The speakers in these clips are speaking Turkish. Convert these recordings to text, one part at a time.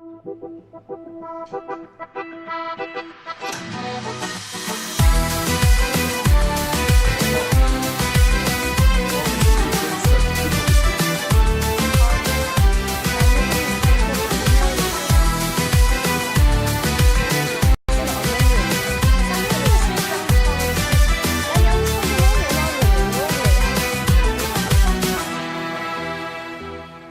Thank you.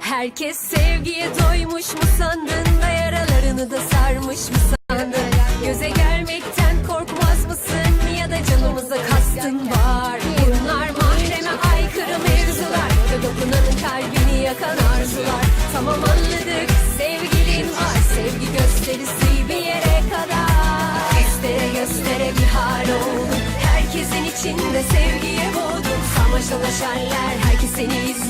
Herkes sevgiye doymuş mu sandın da yaralarını da sarmış mı sandın? Göze gelmekten korkmaz mısın ya da canımıza kastın var? Bunlar mahreme aykırı mevzular ve dokunanın kalbini yakan arzular. Tamam anladık sevgilin var sevgi gösterisi bir yere kadar. Göstere göstere bir hal oldu herkesin içinde sevgiye boğdum. Sarmaş dolaşanlar herkes seni izler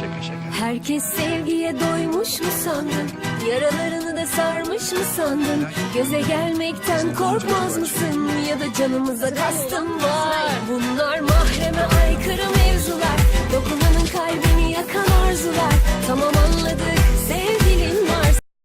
Şaka şaka. Herkes sevgiye doymuş mu sandın? Yaralarını da sarmış mı sandın? Göze gelmekten korkmaz mısın? Ya da canımıza kastın var Bunlar mahreme